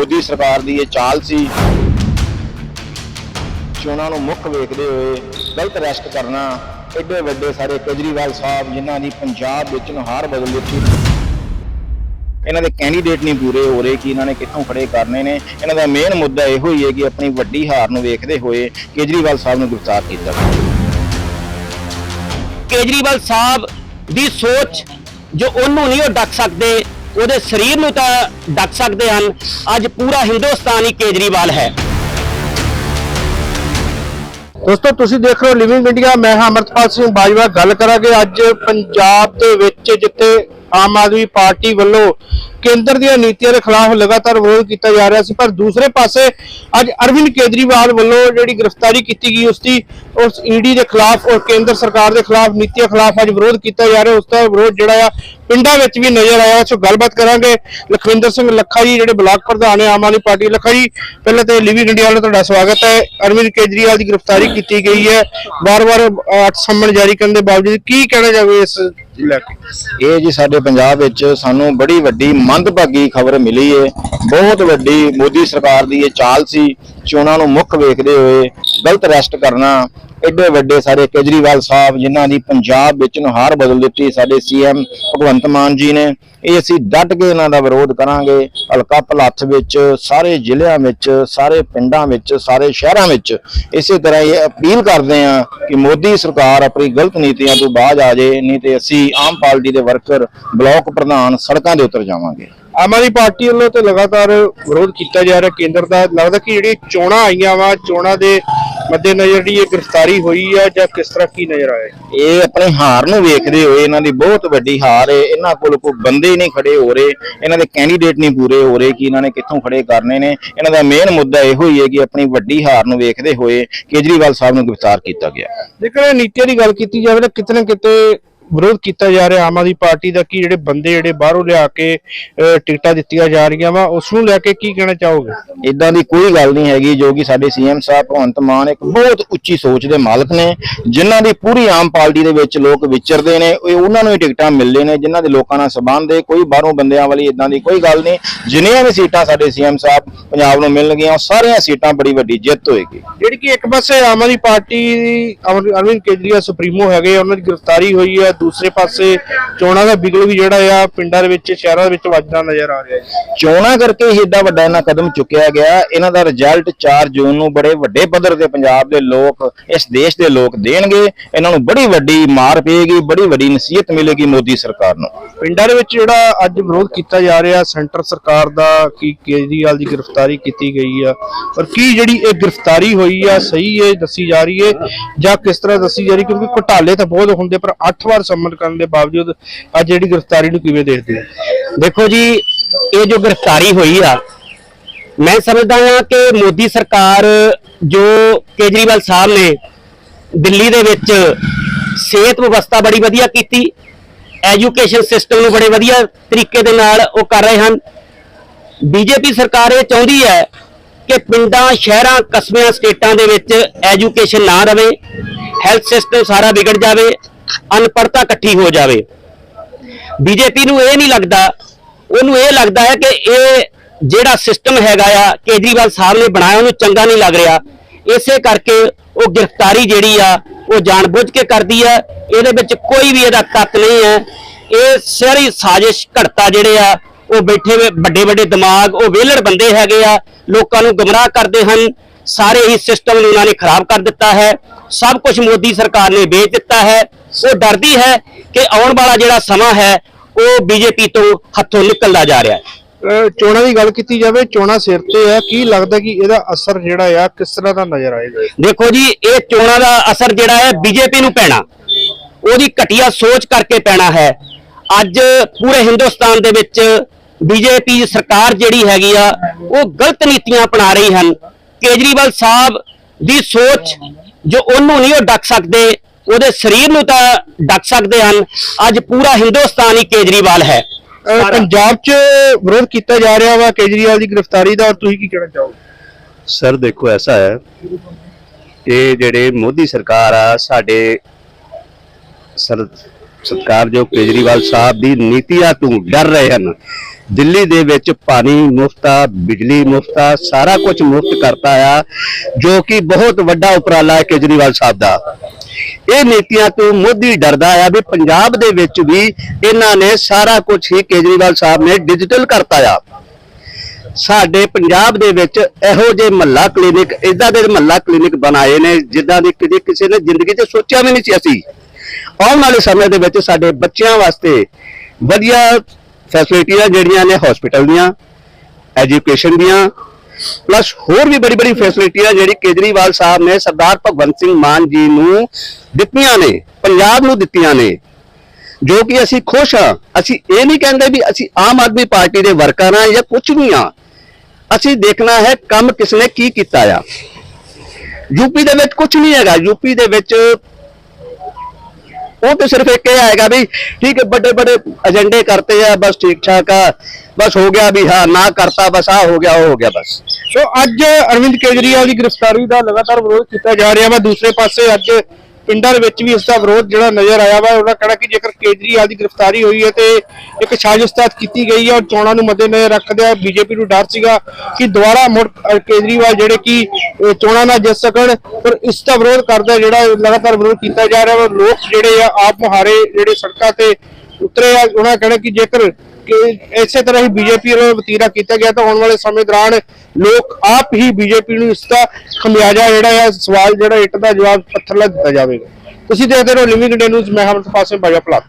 ਮੋਦੀ ਸਰਕਾਰ ਦੀ ਇਹ ਚਾਲ ਸੀ ਚੋਣਾਂ ਨੂੰ ਮੁੱਖ ਵੇਖਦੇ ਹੋਏ ਗਲਤ ਅਰੈਸਟ ਕਰਨਾ ਐਡੇ ਵੱਡੇ ਸਾਰੇ ਕੇਜਰੀਵਾਲ ਸਾਹਿਬ ਜਿਨ੍ਹਾਂ ਦੀ ਪੰਜਾਬ ਵਿੱਚ ਨੁਹਾਰ ਬਦਲ ਦਿੱਤੀ। ਇਹਨਾਂ ਦੇ ਕੈਂਡੀਡੇਟ ਨਹੀਂ ਪੂਰੇ ਹੋ ਰਹੇ ਕਿ ਇਹਨਾਂ ਨੇ ਕਿੱਥੋਂ ਖੜੇ ਕਰਨੇ ਨੇ। ਇਹਨਾਂ ਦਾ ਮੇਨ ਮੁੱਦਾ ਇਹੋ ਹੀ ਹੈ ਕਿ ਆਪਣੀ ਵੱਡੀ ਹਾਰ ਨੂੰ ਵੇਖਦੇ ਹੋਏ ਕੇਜਰੀਵਾਲ ਸਾਹਿਬ ਨੂੰ ਗ੍ਰਿਫਤਾਰ ਕੀਤਾ। ਕੇਜਰੀਵਾਲ ਸਾਹਿਬ ਦੀ ਸੋਚ ਜੋ ਉਹਨੂੰ ਨਹੀਂ ਉਹ ਡੱਕ ਸਕਦੇ ਉਹਦੇ ਸਰੀਰ ਨੂੰ ਤਾਂ ਡੱਕ ਸਕਦੇ ਹਨ। ਅੱਜ ਪੂਰਾ ਹਿੰਦੁਸਤਾਨ ਹੀ ਕੇਜਰੀਵਾਲ ਹੈ। ਦੋਸਤੋ, ਤੁਸੀਂ ਦੇਖ ਰਹੇ ਹੋ ਲਿਵਿੰਗ ਇੰਡੀਆ ਮੈਂ ਹਾਂ ਅਮਰਤਪਾਲ ਸਿੰਘ ਬਾਜਵਾ। ਗੱਲ ਕਰਾਂਗੇ ਅੱਜ ਪੰਜਾਬ ਦੇ ਵਿੱਚ, ਜਿੱਥੇ ਆਮ ਆਦਮੀ ਪਾਰਟੀ ਵੱਲੋਂ ਕੇਂਦਰ ਦੀਆਂ ਨੀਤੀਆਂ ਦੇ ਖਿਲਾਫ ਲਗਾਤਾਰ ਵਿਰੋਧ ਕੀਤਾ ਜਾ ਰਿਹਾ ਸੀ, ਪਰ ਦੂਸਰੇ ਪਾਸੇ ਅੱਜ ਅਰਵਿੰਦ ਕੇਜਰੀਵਾਲ ਵੱਲੋਂ ਜਿਹੜੀ ਗ੍ਰਿਫਤਾਰੀ ਕੀਤੀ ਗਈ, ਉਸ ਦੀ, ਉਸ ਈਡੀ ਦੇ ਖਿਲਾਫ ਔਰ ਕੇਂਦਰ ਸਰਕਾਰ ਦੇ ਖਿਲਾਫ ਨੀਤੀਆਂ ਖਿਲਾਫ ਅੱਜ ਵਿਰੋਧ ਕੀਤਾ ਜਾ ਰਿਹਾ, ਉਸ ਦਾ ਵਿਰੋਧ ਜਿਹੜਾ ਆ ਪਿੰਡਾਂ ਵਿੱਚ ਵੀ ਨਜ਼ਰ ਆਇਆ, ਸੋ ਗੱਲਬਾਤ ਕਰਾਂਗੇ ਲਖਵਿੰਦਰ ਸਿੰਘ ਲੱਖਾ ਜੀ, ਜਿਹੜੇ ਬਲਾਕ ਪ੍ਰਧਾਨ ਨੇ ਆਮ ਆਦਮੀ ਪਾਰਟੀ ਲੱਖਾ ਜੀ, ਪਹਿਲਾਂ ਤੇ ਲਿਵਿੰਗ ਇੰਡੀਆ ਵੱਲੋਂ ਤੁਹਾਡਾ ਸਵਾਗਤ ਹੈ, ਅਰਵਿੰਦ ਕੇਜਰੀਵਾਲ ਦੀ ਗ੍ਰਿਫਤਾਰੀ ਕੀਤੀ ਗਈ ਹੈ, ਵਾਰ-ਵਾਰ ਅੱਠ ਸੰਮਨ ਜਾਰੀ ਕਰਨ ਦੇ ਬਾਵਜੂਦ ਕੀ ਕਹਿਣਾ ਚਾਹੋਗੇ ਇਸ ਇਹ ਜੀ ਸਾਡੇ ਪੰਜਾਬ ਵਿੱਚ ਸਾਨੂੰ ਬੜੀ ਵੱਡੀ ਮੰਦਭਾਗੀ ਖਬਰ ਮਿਲੀ ਹੈ ਬਹੁਤ ਵੱਡੀ ਮੋਦੀ ਸਰਕਾਰ ਦੀ ਇਹ ਚਾਲ ਸੀ ਚੋਣਾਂ ਨੂੰ ਮੁੱਖ ਵੇਖਦੇ ਹੋਏ ਗਲਤ ਅਰੈਸਟ ਕਰਨਾ। ਐਡੇ ਵੱਡੇ ਸਾਰੇ ਕੇਜਰੀਵਾਲ ਸਾਹਿਬ ਜਿਨ੍ਹਾਂ ਦੀ ਪੰਜਾਬ ਵਿੱਚ ਨੁਹਾਰ ਬਦਲ ਦਿੱਤੀ, ਸਾਡੇ ਸੀਐਮ ਭਗਵੰਤ ਮਾਨ ਜੀ ਨੇ, ਇਹ ਅਸੀਂ ਡਟ ਕੇ ਇਹਨਾਂ ਦਾ ਵਿਰੋਧ ਕਰਾਂਗੇ। ਹਲਕਾ ਭਲੱਥ ਵਿੱਚ, ਸਾਰੇ ਜ਼ਿਲ੍ਹਿਆਂ ਵਿੱਚ, ਸਾਰੇ ਪਿੰਡਾਂ ਵਿੱਚ, ਸਾਰੇ ਸ਼ਹਿਰਾਂ ਵਿੱਚ ਇਸੇ ਤਰ੍ਹਾਂ ਇਹ ਅਪੀਲ ਕਰਦੇ ਹਾਂ ਕਿ ਮੋਦੀ ਸਰਕਾਰ ਆਪਣੀ ਗਲਤ ਨੀਤੀਆਂ ਤੋਂ ਬਾਅਦ ਆ ਜਾਏ ਨਹੀਂ ਤੇ ਅਸੀਂ ਆਮ ਪਾਰਟੀ ਦੇ ਵਰਕਰ, ਬਲਾਕ ਪ੍ਰਧਾਨ ਸੜਕਾਂ ਦੇ ਉਤਰ ਜਾਵਾਂਗੇ। ਆਮ ਆਦਮੀ ਪਾਰਟੀ ਵੱਲੋਂ ਤੇ ਲਗਾਤਾਰ ਵਿਰੋਧ ਕੀਤਾ ਜਾ ਰਿਹਾ ਕੇਂਦਰ ਦਾ। ਲੱਗਦਾ ਕਿ ਜਿਹੜੀ ਚੋਣਾਂ ਆਈਆਂ ਵਾ, ਚੋਣਾਂ ਦੇ ਮੱਦੇਨਜ਼ਰ ਜਿਹੜੀ ਇਹ ਗ੍ਰਿਫਤਾਰੀ ਹੋਈ ਆ ਜਾਂ ਕਿਸ ਤਰ੍ਹਾਂ ਕੀ ਨਜ਼ਰ ਆਇਆ? ਇਹ ਆਪਣੀ ਹਾਰ ਨੂੰ ਵੇਖਦੇ ਹੋਏ ਇਹਨਾਂ ਦੀ ਬਹੁਤ ਵੱਡੀ ਹਾਰ ਹੈ। ਇਹਨਾਂ ਕੋਲ ਕੋਈ ਬੰਦੇ ਹੀ ਨਹੀਂ ਖੜੇ ਹੋ ਰਹੇ। ਇਹਨਾਂ ਦੇ ਕੈਂਡੀਡੇਟ ਨਹੀਂ ਪੂਰੇ ਹੋ ਰਹੇ ਕਿ ਇਹਨਾਂ ਨੇ ਕਿੱਥੋਂ ਖੜੇ ਕਰਨੇ ਨੇ। ਇਹਨਾਂ ਦਾ ਮੇਨ ਮੁੱਦਾ ਇਹੋ ਹੀ ਹੈ ਕਿ ਆਪਣੀ ਵੱਡੀ ਹਾਰ ਨੂੰ ਵੇਖਦੇ ਹੋਏ ਕੇਜਰੀਵਾਲ ਸਾਹਿਬ ਨੂੰ ਗ੍ਰਿਫਤਾਰ ਕੀਤਾ ਗਿਆ। ਜੇਕਰ ਇਹ ਨੀਤੀਆਂ ਦੀ ਗੱਲ ਕੀਤੀ ਜਾਵੇ ਤਾਂ ਕਿਤੇ ਨਾ ਕਿਤੇ ਵਿਰੋਧ ਕੀਤਾ ਜਾ ਰਿਹਾ ਆਮ ਆਦਮੀ ਪਾਰਟੀ ਦਾ ਕਿ ਜਿਹੜੇ ਬੰਦੇ ਜਿਹੜੇ ਬਾਹਰੋਂ ਲਿਆ ਕੇ ਟਿਕਟਾਂ ਦਿੱਤੀਆਂ ਜਾ ਰਹੀਆਂ ਵਾ ਉਸ ਨੂੰ ਲੈ ਕੇ ਕੀ ਕਹਿਣਾ ਚਾਹੋਗੇ? ਇਦਾਂ ਦੀ ਕੋਈ ਗੱਲ ਨਹੀਂ ਹੈਗੀ ਜੋ ਕਿ ਸਾਡੇ ਸੀਐਮ ਸਾਹਿਬ ਭਗਵੰਤ ਮਾਨ ਇੱਕ ਬਹੁਤ ਉੱਚੀ ਸੋਚ ਦੇ ਮਾਲਕ ਨੇ ਜਿਨ੍ਹਾਂ ਦੀ ਪੂਰੀ ਆਮ ਪਾਰਟੀ ਦੇ ਵਿੱਚ ਲੋਕ ਵਿਚਰਦੇ ਨੇ ਉਹਨਾਂ ਨੂੰ ਹੀ ਟਿਕਟਾਂ ਮਿਲਦੇ ਨੇ ਜਿਨ੍ਹਾਂ ਦੇ ਲੋਕਾਂ ਨਾਲ ਸੰਬੰਧ ਹੈ ਕੋਈ ਬਾਹਰੋਂ ਬੰਦਿਆਂ ਵਾਲੀ ਇਦਾਂ ਦੀ ਕੋਈ ਗੱਲ ਨਹੀਂ ਜਿੰਨੀਆਂ ਵੀ ਸੀਟਾਂ ਸਾਡੇ ਸੀਐਮ ਸਾਹਿਬ ਪੰਜਾਬ ਨੂੰ ਮਿਲਣਗੀਆਂ ਉਹ ਸਾਰੀਆਂ ਸੀਟਾਂ ਬੜੀ ਵੱਡੀ ਜਿੱਤ ਹੋਏਗੀ। ਜਿਹੜੀ ਕਿ ਇੱਕ ਪਾਸੇ ਆਮ ਆਦਮੀ ਪਾਰਟੀ ਅਰਵਿੰਦ ਕੇਜਰੀਵਾਲ ਸੁਪਰੀਮੋ ਹੈਗੇ ਉਹਨਾਂ ਦੀ ਗ੍ਰਿਫਤਾਰੀ ਹੋਈ ਹੈ ਦੂਸਰੇ ਪਾਸੇ ਚੋਣਾਂ ਦਾ ਬਿਗਲ ਵੀ ਜਿਹੜਾ ਆ ਪਿੰਡਾਂ ਦੇ ਵਿੱਚ ਸ਼ਹਿਰਾਂ ਦੇ ਵਿੱਚ ਵੱਜਦਾ ਨਜ਼ਰ ਆ ਰਿਹਾ ਹੈ ਚੋਣਾਂ ਕਰਕੇ ਹੀ ਏਡਾ ਵੱਡਾ ਇਹਨਾਂ ਕਦਮ ਚੁੱਕਿਆ ਗਿਆ। ਇਹਨਾਂ ਦਾ ਰਿਜ਼ਲਟ 4 ਜੂਨ ਨੂੰ ਬੜੇ ਵੱਡੇ ਪੱਧਰ ਤੇ ਪੰਜਾਬ ਦੇ ਲੋਕ ਇਸ ਦੇਸ਼ ਦੇ ਲੋਕ ਦੇਣਗੇ। ਇਹਨਾਂ ਨੂੰ ਬੜੀ ਵੱਡੀ ਮਾਰ ਪਏਗੀ ਬੜੀ ਵੱਡੀ ਨਸੀਹਤ ਮਿਲੇਗੀ ਮੋਦੀ ਸਰਕਾਰ ਨੂੰ। ਪਿੰਡਾਂ ਦੇ ਵਿੱਚ ਜਿਹੜਾ ਅੱਜ ਵਿਰੋਧ ਕੀਤਾ ਜਾ ਰਿਹਾ ਸੈਂਟਰ ਸਰਕਾਰ ਦਾ ਕਿ ਕੇਜਰੀਵਾਲ ਦੀ ਗ੍ਰਿਫਤਾਰੀ ਕੀਤੀ ਗਈ ਆ। ਪਰ ਕੀ ਜਿਹੜੀ ਇਹ ਗ੍ਰਿਫਤਾਰੀ ਹੋਈ ਆ ਸਹੀ ਹੈ ਦੱਸੀ ਜਾ ਰਹੀ ਹੈ ਜਾਂ ਕਿਸ ਤਰ੍ਹਾਂ ਦੱਸੀ ਜਾ ਰਹੀ? ਕਿਉਂਕਿ ਘੁਟਾਲੇ ਤਾਂ ਬਹੁਤ ਹੁੰਦੇ ਪਰ 8 ਵਾਰ ਸੰਮਨ ਕਰਨ ਦੇ ਬਾਵਜੂਦ ਅੱਜ ਜਿਹੜੀ ਗ੍ਰਿਫਤਾਰੀ ਨੂੰ ਕਿਵੇਂ ਦੇਖਦੇ ਹੋ? ਦੇਖੋ ਜੀ, ਇਹ ਜੋ ਗ੍ਰਿਫਤਾਰੀ ਹੋਈ ਆ, ਮੈਂ ਸਮਝਦਾ ਹਾਂ ਕਿ ਮੋਦੀ ਸਰਕਾਰ ਜੋ ਕੇਜਰੀਵਾਲ ਸਾਹਿਬ ਨੇ ਦਿੱਲੀ ਦੇ ਵਿੱਚ ਸਿਹਤ ਵਿਵਸਥਾ ਬੜੀ ਵਧੀਆ ਕੀਤੀ, ਐਜੂਕੇਸ਼ਨ ਸਿਸਟਮ ਨੂੰ ਬੜੇ ਵਧੀਆ ਤਰੀਕੇ ਦੇ ਨਾਲ ਉਹ ਕਰ ਰਹੇ ਹਨ। ਬੀਜੇਪੀ ਸਰਕਾਰ ਇਹ ਚਾਹੁੰਦੀ ਹੈ ਕਿ ਪਿੰਡਾਂ, ਸ਼ਹਿਰਾਂ, ਕਸਬਿਆਂ, ਸਟੇਟਾਂ ਦੇ ਵਿੱਚ ਐਜੂਕੇਸ਼ਨ ਨਾ ਰਵੇ, ਹੈਲਥ ਸਿਸਟਮ ਸਾਰਾ ਵਿਗੜ ਜਾਵੇ ਅਨਪੜਤਾ ਇਕੱਠੀ ਹੋ ਜਾਵੇ। ਬੀਜੇਪੀ ਨੂੰ ਇਹ ਨਹੀਂ ਲੱਗਦਾ, ਉਹਨੂੰ ਇਹ ਲੱਗਦਾ ਹੈ ਕਿ ਇਹ ਜਿਹੜਾ ਸਿਸਟਮ ਹੈਗਾ ਆ, ਕੇਜਰੀਵਾਲ ਸਾਹਿਬ ਨੇ ਬਣਾਇਆ, ਉਹਨੂੰ ਚੰਗਾ ਨਹੀਂ ਲੱਗ ਰਿਹਾ। ਇਸੇ ਕਰਕੇ ਉਹ ਗ੍ਰਿਫਤਾਰੀ ਜਿਹੜੀ ਆ, ਉਹ ਜਾਣਬੁੱਝ ਕੇ ਕਰਦੀ ਆ। ਇਹਦੇ ਵਿੱਚ ਕੋਈ ਵੀ ਇਹਦਾ ਤੱਤ ਨਹੀਂ ਹੈ। ਇਹ ਸਾਰੀ ਸਾਜ਼ਿਸ਼ ਘੜਤਾ ਜਿਹੜੇ ਆ, ਉਹ ਬੈਠੇ ਵੱਡੇ ਵੱਡੇ ਦਿਮਾਗ, ਉਹ ਵਿਹਲੜ ਬੰਦੇ ਹੈਗੇ ਆ। ਲੋਕਾਂ ਨੂੰ ਗਮਰਾਹ ਕਰਦੇ ਹਨ। ਸਾਰੇ ਹੀ ਸਿਸਟਮ ਨੂੰ ਉਹਨਾਂ ਨੇ ਖਰਾਬ ਕਰ ਦਿੱਤਾ ਹੈ। ਸਭ ਕੁਝ ਮੋਦੀ ਸਰਕਾਰ ਨੇ ਵੇਚ ਦਿੱਤਾ ਹੈ। ਉਹ ਡਰਦੀ ਹੈ ਕਿ ਆਉਣ ਵਾਲਾ ਜਿਹੜਾ ਸਮਾਂ ਹੈ ਉਹ ਬੀਜੇਪੀ ਤੋਂ ਹੱਥੋਂ ਨਿਕਲਦਾ ਜਾ ਰਿਹਾ ਹੈ। ਚੋਣਾਂ ਦੀ ਗੱਲ ਕੀਤੀ ਜਾਵੇ ਚੋਣਾਂ ਸਿਰ ਤੇ ਹੈ। ਕੀ ਲੱਗਦਾ ਕਿ ਇਹਦਾ ਅਸਰ ਜਿਹੜਾ ਆ ਕਿਸ ਤਰ੍ਹਾਂ ਦਾ ਨਜ਼ਰ ਆਏਗਾ? ਦੇਖੋ ਜੀ ਇਹ ਚੋਣਾਂ ਦਾ ਅਸਰ ਜਿਹੜਾ ਹੈ ਬੀਜੇਪੀ ਨੂੰ ਪੈਣਾ। ਉਹਦੀ ਘਟੀਆ ਸੋਚ ਕਰਕੇ ਪੈਣਾ ਹੈ। ਅੱਜ ਪੂਰੇ ਹਿੰਦੁਸਤਾਨ ਦੇ ਵਿੱਚ ਬੀਜੇਪੀ ਸਰਕਾਰ ਜਿਹੜੀ ਹੈਗੀ ਆ ਉਹ ਗਲਤ ਨੀਤੀਆਂ ਅਪਣਾ ਰਹੀ ਹਨ। ਕੇਜਰੀਵਾਲ ਸਾਹਿਬ ਦੀ ਸੋਚ ਜੋ ਉਹਨੂੰ ਨਹੀਂ ਉਹ ਡੱਕ ਸਕਦੇ ਉਹਦੇ ਸਰੀਰ ਨੂੰ ਤਾਂ ਡੱਕ ਸਕਦੇ ਹਨ। ਅੱਜ ਪੂਰਾ ਹਿੰਦੁਸਤਾਨ ਹੀ ਕੇਜਰੀਵਾਲ ਹੈ। ਅਹ ਪੰਜਾਬ 'ਚ ਵਿਰੋਧ ਕੀਤਾ ਜਾ ਰਿਹਾ ਵਾ ਕੇਜਰੀਵਾਲ ਦੀ ਗ੍ਰਿਫਤਾਰੀ ਦਾ ਔਰ ਤੁਸੀਂ ਕੀ ਕਹਿਣਾ ਚਾਹੋਗੇ? ਸਰ ਦੇਖੋ ਐਸਾ ਹੈ ਕਿ ਜਿਹੜੇ ਮੋਦੀ ਸਰਕਾਰ ਆ ਸਾਡੇ ਸਰ ਸਤਿਕਾਰਯੋਗ ਕੇਜਰੀਵਾਲ ਸਾਹਿਬ ਦੀ ਨੀਤੀਆਂ ਤੋਂ ਡਰ ਰਹੇ ਹਨ। ਦਿੱਲੀ ਦੇ ਵਿੱਚ ਪਾਣੀ ਮੁਫਤ ਬਿਜਲੀ ਮੁਫਤ ਸਾਰਾ ਕੁਝ ਮੁਫਤ ਕਰਤਾ ਆ, ਜੋ ਕਿ ਬਹੁਤ ਵੱਡਾ ਉਪਰਾਲਾ ਹੈ ਕੇਜਰੀਵਾਲ ਸਾਹਿਬ ਦਾ। ਇਹ ਨੀਤੀਆਂ ਤੋਂ ਮੋਦੀ ਡਰਦਾ ਆ ਵੀ ਪੰਜਾਬ ਦੇ ਵਿੱਚ ਵੀ ਇਹਨਾਂ ਨੇ ਸਾਰਾ ਕੁਝ ਹੀ ਕੇਜਰੀਵਾਲ ਸਾਹਿਬ ਨੇ ਡਿਜੀਟਲ ਕਰਤਾ ਆ। ਸਾਡੇ ਪੰਜਾਬ ਦੇ ਵਿੱਚ ਇਹੋ ਜਿਹੇ ਮਹੱਲਾ ਕਲੀਨਿਕ, ਇਦਾਂ ਦੇ ਮਹੱਲਾ ਕਲੀਨਿਕ ਬਣਾਏ ਨੇ, ਜਿੱਦਾਂ ਦੀ ਕਦੇ ਕਿਸੇ ਨੇ ਜ਼ਿੰਦਗੀ 'ਚ ਸੋਚਿਆ ਵੀ ਨਹੀਂ ਸੀ ਅਸੀਂ। ਆਉਣ ਵਾਲੇ ਸਮੇਂ ਦੇ ਵਿੱਚ ਸਾਡੇ ਬੱਚਿਆਂ ਵਾਸਤੇ ਵਧੀਆ ਫੈਸਿਲਿਟੀਆਂ ਜਿਹੜੀਆਂ ਨੇ ਹਸਪੀਟਲ ਦੀਆਂ ਐਜੂਕੇਸ਼ਨ ਦੀਆਂ ਪਲੱਸ ਹੋਰ ਵੀ ਬੜੀ ਬੜੀ ਫੈਸਿਲਿਟੀਆਂ ਜਿਹੜੀ ਕੇਜਰੀਵਾਲ ਸਾਹਿਬ ਨੇ ਸਰਦਾਰ ਭਗਵੰਤ ਸਿੰਘ ਮਾਨ ਜੀ ਨੂੰ ਦਿੱਤੀਆਂ ਨੇ, ਪੰਜਾਬ ਨੂੰ ਦਿੱਤੀਆਂ ਨੇ, ਜੋ ਕਿ ਅਸੀਂ ਖੁਸ਼ ਹਾਂ। ਅਸੀਂ ਇਹ ਨਹੀਂ ਕਹਿੰਦੇ ਵੀ ਅਸੀਂ ਆਮ ਆਦਮੀ ਪਾਰਟੀ ਦੇ ਵਰਕਰ ਹਾਂ ਜਾਂ ਕੁਝ ਵੀ ਹਾਂ। ਅਸੀਂ ਦੇਖਣਾ ਹੈ ਕੰਮ ਕਿਸਨੇ ਕੀ ਕੀਤਾ ਆ। ਯੂਪੀ ਦੇ ਵਿੱਚ ਕੁਝ ਨਹੀਂ ਹੈਗਾ। ਯੂਪੀ ਦੇ ਵਿੱਚ ਉਹ ਤੇ ਸਿਰਫ ਇੱਕ ਇਹ ਆਏਗਾ ਵੀ ਠੀਕ ਹੈ, ਵੱਡੇ ਵੱਡੇ ਏਜੰਡੇ ਕਰਤੇ ਆ, ਬਸ ਠੀਕ ਠਾਕ ਆ, ਬਸ ਹੋ ਗਿਆ ਵੀ ਹਾਂ, ਨਾ ਕਰਤਾ, ਬਸ ਆ ਹੋ ਗਿਆ, ਉਹ ਹੋ ਗਿਆ, ਬਸ। ਸੋ ਅੱਜ ਅਰਵਿੰਦ ਕੇਜਰੀਵਾਲ ਦੀ ਗ੍ਰਿਫਤਾਰੀ ਦਾ ਲਗਾਤਾਰ ਵਿਰੋਧ ਕੀਤਾ ਜਾ ਰਿਹਾ ਵਾ। ਦੂਸਰੇ ਪਾਸੇ ਅੱਜ ਪਿੰਡਾਂ ਦੇ ਵਿੱਚ ਵੀ ਇਸ ਦਾ ਵਿਰੋਧ ਜਿਹੜਾ ਨਜ਼ਰ ਆਇਆ ਵਾ ਉਹਨਾਂ ਕਹਿਣਾ ਕਿ ਜੇਕਰ ਕੇਜਰੀਵਾਲ ਦੀ ਗ੍ਰਿਫਤਾਰੀ ਹੋਈ ਹੈ ਤੇ ਇੱਕ ਸਾਜ਼ਿਸ਼ ਤਹਿਤ ਕੀਤੀ ਗਈ ਹੈ ਔਰ ਚੋਣਾਂ ਨੂੰ ਮੱਦੇਨਜ਼ਰ ਰੱਖਦਿਆਂ ਬੀਜੇਪੀ ਨੂੰ ਡਰ ਸੀਗਾ ਕਿ ਦੁਬਾਰਾ ਮੁੜ ਕੇਜਰੀਵਾਲ ਜਿਹੜੇ ਕਿ ਚੋਣਾਂ ਨਾ ਜਿੱਤ ਸਕਣ, ਪਰ ਇਸ ਦਾ ਵਿਰੋਧ ਕਰਦਾ ਜਿਹੜਾ ਲਗਾਤਾਰ ਵਿਰੋਧ ਕੀਤਾ ਜਾ ਰਿਹਾ ਵਾ, ਲੋਕ ਜਿਹੜੇ ਆ, ਆਪ ਮੁਹਾਰੇ ਜਿਹੜੇ ਸੜਕਾਂ ਤੇ ਉਤਰੇ ਆ, ਉਹਨਾਂ ਦਾ ਕਹਿਣਾ ਕਿ ਜੇਕਰ ਇਸੇ ਤਰ੍ਹਾਂ ਹੀ ਬੀਜੇਪੀ ਵੱਲੋਂ ਵਤੀਰਾ ਕੀਤਾ ਗਿਆ ਤਾਂ ਆਉਣ ਵਾਲੇ ਸਮੇਂ ਦੌਰਾਨ ਲੋਕ ਆਪ ਹੀ ਬੀਜੇਪੀ ਨੂੰ ਇਸ ਦਾ ਖਮਿਆਜਾ ਜਿਹੜਾ ਹੈ, ਸਵਾਲ ਜਿਹੜਾ ਇੱਟ ਦਾ ਜਵਾਬ ਪੱਥਰ ਨਾਲ ਦਿੱਤਾ ਜਾਵੇਗਾ। ਤੁਸੀਂ ਦੇਖਦੇ ਰਹੋ ਲਿਵਿੰਗ ਇੰਡੀਆ ਨਿਊਜ਼, ਮੈਂ ਹਮਦ ਪਾਸੇ ਬਾਜਾ ਪਲਾਟ